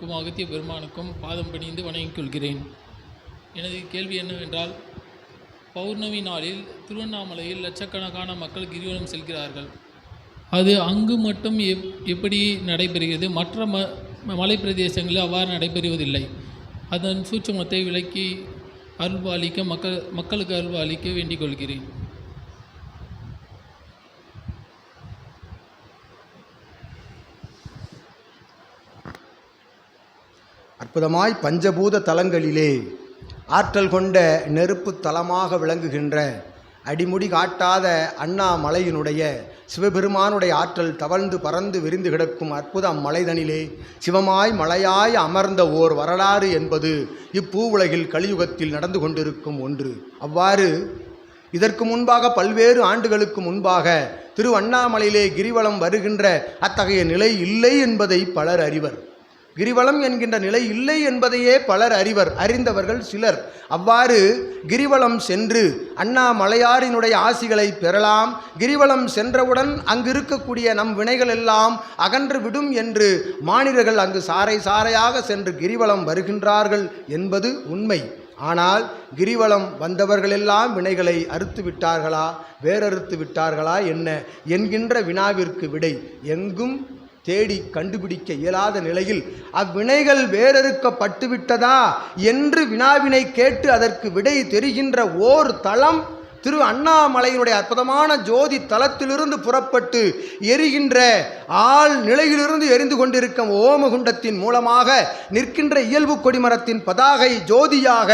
க்கும் அகத்திய பெருமானுக்கும் பாதம் பணிந்து வணங்கிக் கொள்கிறேன். எனது கேள்வி என்னவென்றால் பௌர்ணமி நாளில் திருவண்ணாமலையில் லட்சக்கணக்கான மக்கள் கிரிவலம் செல்கிறார்கள். அது அங்கு மட்டும் எப் எப்படி நடைபெறுகிறது? மற்ற ம மலை பிரதேசங்களில் அவ்வாறு நடைபெறுவதில்லை. அதன் சூட்சமத்தை விளக்கி அருள்பாலிக்க மக்கள் மக்களுக்கு அருள்பாலிக்க வேண்டிக் கொள்கிறேன். அற்புதமாய் பஞ்சபூத தலங்களிலே ஆற்றல் கொண்ட நெருப்பு தலமாக விளங்குகின்ற அடிமுடி காட்டாத அண்ணாமலையினுடைய சிவபெருமானுடைய ஆற்றல் தவழ்ந்து பறந்து விரிந்து கிடக்கும் அற்புத அம்மலைதனிலே சிவமாய் மலையாய் அமர்ந்த ஓர் வரலாறு என்பது இப்பூ உலகில் கலியுகத்தில் நடந்து கொண்டிருக்கும் ஒன்று. அவ்வாறு இதற்கு முன்பாக பல்வேறு ஆண்டுகளுக்கு முன்பாக திரு அண்ணாமலையிலே கிரிவலம் வருகின்ற அத்தகைய நிலை இல்லை என்பதை பலர் அறிவர். கிரிவலம் என்கின்ற நிலை இல்லை என்பதையே பலர் அறிவர் அறிந்தவர்கள் சிலர். அவ்வாறு கிரிவலம் சென்று அண்ணாமலையாரினுடைய ஆசிகளை பெறலாம். கிரிவலம் சென்றவுடன் அங்கு இருக்கக்கூடிய நம் வினைகள் எல்லாம் அகன்று விடும் என்று மாநிலர்கள் அங்கு சாறை சாறையாக சென்று கிரிவலம் வருகின்றார்கள் என்பது உண்மை. ஆனால் கிரிவலம் வந்தவர்களெல்லாம் வினைகளை அறுத்து விட்டார்களா? வேறறுத்து விட்டார்களா என்ன? என்கின்ற வினாவிற்கு விடை எங்கும் தேடி கண்டுபிடிக்க இயலாத நிலையில் அவ்வினைகள் வேறறுக்கப்பட்டுவிட்டதா என்று வினாவினை கேட்டு அதற்கு விடை தெரிகின்ற ஓர் தளம் திரு அண்ணாமலையினுடைய அற்புதமான ஜோதி தலத்திலிருந்து புறப்பட்டு எரிகின்ற ஆள் நிலையிலிருந்து எரிந்து கொண்டிருக்கும் ஓமகுண்டத்தின் மூலமாக நிற்கின்ற இயல்பு கொடிமரத்தின் பதாகை ஜோதியாக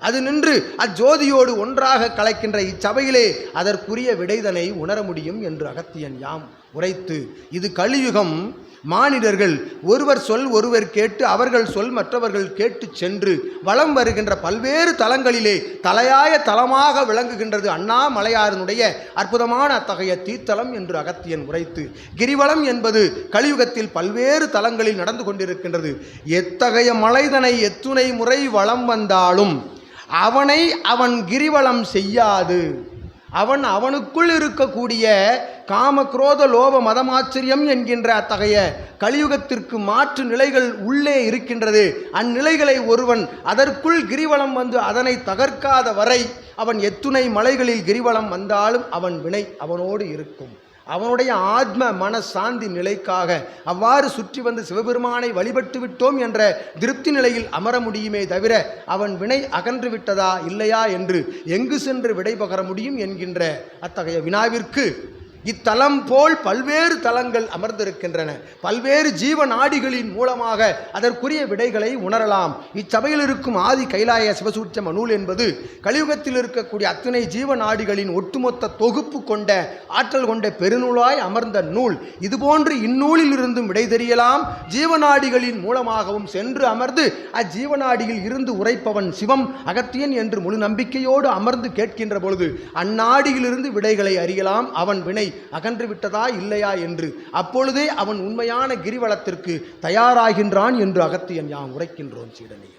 அது நின்று அஜோதியோடு ஒன்றாக கலக்கின்ற இச்சபையிலே அதற்குரிய விடைதனை உணர முடியும் என்று அகத்தியன் யாம் உரைத்து இது கலியுகம். மானிடர்கள் ஒருவர் சொல் ஒருவர் கேட்டு அவர்கள் சொல் மற்றவர்கள் கேட்டு சென்று வலம் வருகின்ற பல்வேறு தலங்களிலே தலையாய தலமாக விளங்குகின்றது அண்ணாமலையாரனுடைய அற்புதமான அத்தகைய தீத்தலம் என்று அகத்தியன் உரைத்து கிரிவலம் என்பது கலியுகத்தில் பல்வேறு தலங்களில் நடந்து கொண்டிருக்கின்றது. எத்தகைய மலைதனை எத்துணை முறை வலம் வந்தாலும் அவனை அவன் கிரிவலம் செய்யாது. அவன் அவனுக்குள் இருக்கக்கூடிய காம குரோத லோப மதமாச்சரியம் என்கின்ற அத்தகைய கலியுகத்திற்கு மாற்று நிலைகள் உள்ளே இருக்கின்றது. அந்நிலைகளை ஒருவன் அதற்குள் கிரிவலம் வந்து அதனை தகர்க்காத வரை அவன் எத்துணை மலைகளில் கிரிவலம் வந்தாலும் அவன் வினை அவனோடு இருக்கும். அவனுடைய ஆத்ம மன சாந்தி நிலைக்காக அவ்வாறு சுற்றி வந்து சிவபெருமானை வழிபட்டு விட்டோம் என்ற திருப்தி நிலையில் அமர முடியுமே தவிர அவன் வினை அகன்று விட்டதா இல்லையா என்று எங்கு சென்று விடை பகர முடியும் என்கின்ற அத்தகைய வினாவிற்கு இத்தலம் போல் பல்வேறு தலங்கள் அமர்ந்திருக்கின்றன. பல்வேறு ஜீவ நாடிகளின் மூலமாக அதற்குரிய விடைகளை உணரலாம். இச்சபையில் இருக்கும் ஆதி கைலாய சிவசூட்சம நூல் என்பது கலியுகத்தில் இருக்கக்கூடிய அத்தனை ஜீவ நாடிகளின் ஒட்டுமொத்த தொகுப்பு கொண்ட ஆற்றல் கொண்ட பெருநூலாய் அமர்ந்த நூல். இதுபோன்று இந்நூலில் இருந்தும் விடை தெரியலாம். ஜீவநாடிகளின் மூலமாகவும் சென்று அமர்ந்து அஜீவநாடியில் இருந்து உரைப்பவன் சிவம் அகத்தியன் என்று முழு நம்பிக்கையோடு அமர்ந்து கேட்கின்ற பொழுது அந்நாடியிலிருந்து விடைகளை அறியலாம். அவன் வினை அகன்று விட்டதா இல்லையா என்று. அப்பொழுதே அவன் உண்மையான கிரிவலத்திற்கு தயாராகின்றான் என்று அகத்தியன் யாம் உரைக்கின்றோம் சீடனே.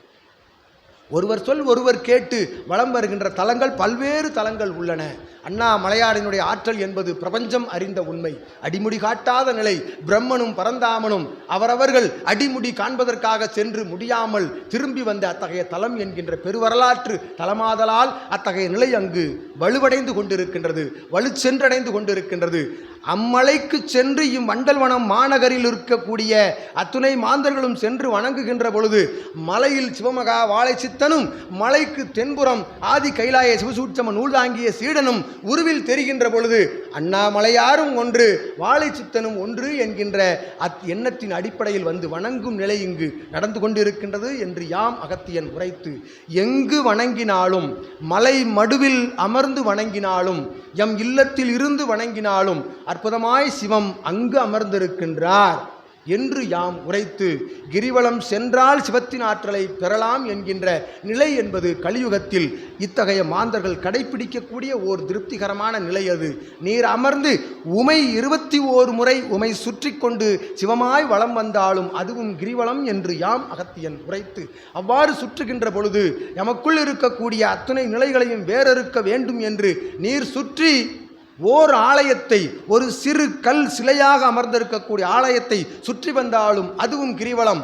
ஒருவர் சொல் ஒருவர் கேட்டு வலம் வருகின்ற தலங்கள் பல்வேறு தலங்கள் உள்ளன. அண்ணாமலையாரினுடைய ஆற்றல் என்பது பிரபஞ்சம் அறிந்த உண்மை. அடிமுடி காட்டாத நிலை பிரம்மனும் பரந்தாமனும் அவரவர்கள் அடிமுடி காண்பதற்காக சென்று முடியாமல் திரும்பி வந்த அத்தகைய தலம் என்கின்ற பெருவரலாற்று தலமாதலால் அத்தகைய நிலை அங்கு வலுவடைந்து கொண்டிருக்கின்றது வலு சென்றடைந்து கொண்டிருக்கின்றது. அம்மலைக்கு சென்று இம்மண்டல்வனம் மாநகரில் இருக்கக்கூடிய அத்துணை மாந்தர்களும் சென்று வணங்குகின்ற பொழுது மலையில் சிவமகா வாழை சித்தனும் மலைக்கு தென்புறம் ஆதி கைலாய சிவசூட்சம நூல் தாங்கிய சீடனும் உருவில் தெரிகின்ற பொழுது அண்ணாமலையாரும் ஒன்று வாழை சித்தனும் ஒன்று என்கின்ற அத் எண்ணத்தின் அடிப்படையில் வந்து வணங்கும் நிலை இங்கு நடந்து கொண்டிருக்கின்றது என்று யாம் அகத்தியன் உரைத்து எங்கு வணங்கினாலும் மலை மடுவில் அமர்ந்து வணங்கினாலும் எம் இல்லத்தில் இருந்து வணங்கினாலும் அற்புதமாய் சிவம் அங்கு அமர்ந்திருக்கின்றார். என்று யாம் உரைத்து கிரிவலம் சென்றால் சிவத்தின் ஆற்றலை பெறலாம் என்கின்ற நிலை என்பது கலியுகத்தில் இத்தகைய மாந்தர்கள் கடைபிடிக்கக்கூடிய ஓர் திருப்திகரமான நிலை அது. நீர் அமர்ந்து உமை இருபத்தி ஓர் முறை உமை சுற்றி கொண்டு சிவமாய் வலம் வந்தாலும் அதுவும் கிரிவலம் என்று யாம் அகத்தியன் உரைத்து அவ்வாறு சுற்றுகின்ற பொழுது எமக்குள் இருக்கக்கூடிய அத்துணை நிலைகளையும் வேறறுக்க வேண்டும் என்று நீர் சுற்றி ஓர் ஆலயத்தை ஒரு சிறு கல் சிலையாக அமர்ந்திருக்கக்கூடிய ஆலயத்தை சுற்றி வந்தாலும் அதுவும் கிரிவலம்.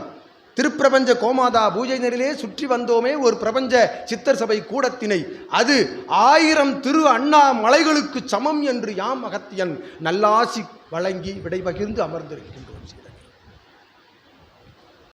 திருப்பிரபஞ்ச கோமாதா பூஜை நெறிலே சுற்றி வந்தோமே ஒரு பிரபஞ்ச சித்தர் சபை கூடத்தினை. அது ஆயிரம் திரு அண்ணா மலைகளுக்கு சமம் என்று யாம் அகத்தியன் நல்லாசி வழங்கி விடை பகிர்ந்து அமர்ந்திருக்கின்றோம்.